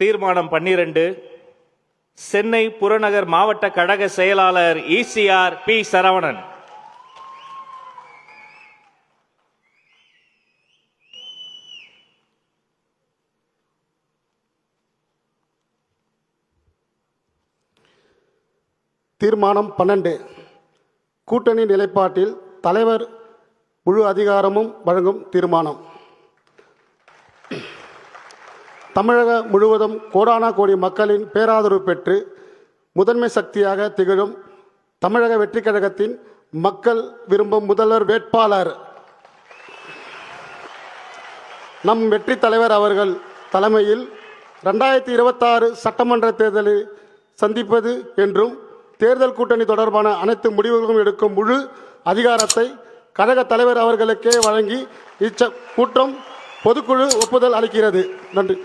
தீர்மானம் பன்னிரண்டு. சென்னை புறநகர் மாவட்ட கழக செயலாளர் இசிஆர் பி சரவணன். தீர்மானம் பன்னெண்டு. கூட்டணி நிலைப்பாட்டில் தலைவர் முழு அதிகாரமும் வழங்கும் தீர்மானம். தமிழக முழுவதும் கோடானா கோடி மக்களின் பேராதரவு பெற்று முதன்மை சக்தியாக திகழும் தமிழக வெற்றி கழகத்தின் மக்கள் விரும்பும் முதல்வர் வேட்பாளர். நம் வெற்றி தலைவர் அவர்கள் தலைமையில் ரெண்டாயிரத்தி இருபத்தாறு சட்டமன்ற தேர்தலை சந்திப்பது என்றும் தேர்தல் கூட்டணி தொடர்பான அனைத்து முடிவுகளும் எடுக்கும் முழு அதிகாரத்தை கழக தலைவர் அவர்களுக்கே வழங்கி இச்ச கூட்டம் பொதுக்குழு ஒப்புதல் அளிக்கிறது. நன்றி.